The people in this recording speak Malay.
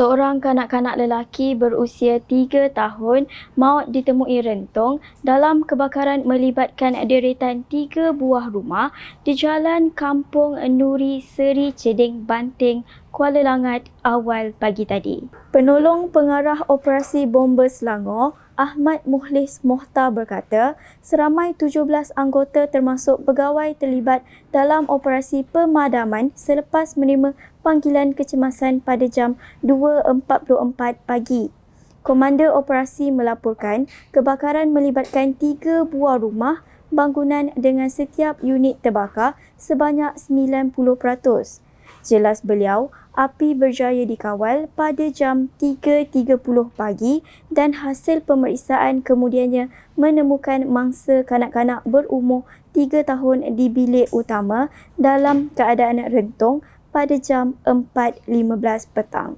Seorang kanak-kanak lelaki berusia 3 tahun maut ditemui rentung dalam kebakaran melibatkan deretan tiga buah rumah di Jalan Kampung Nuri Seri Ceding Banting, Kuala Langat awal pagi tadi. Penolong Pengarah Operasi Bomba Selangor, Ahmad Muhlis Mohtar berkata, seramai 17 anggota termasuk pegawai terlibat dalam operasi pemadaman selepas menerima panggilan kecemasan pada jam 2.44 pagi. Komander operasi melaporkan kebakaran melibatkan tiga buah rumah bangunan dengan setiap unit terbakar sebanyak 90%. Jelas beliau, api berjaya dikawal pada jam 3.30 pagi dan hasil pemeriksaan kemudiannya menemukan mangsa kanak-kanak berumur 3 tahun di bilik utama dalam keadaan rentung pada jam 4.15 petang.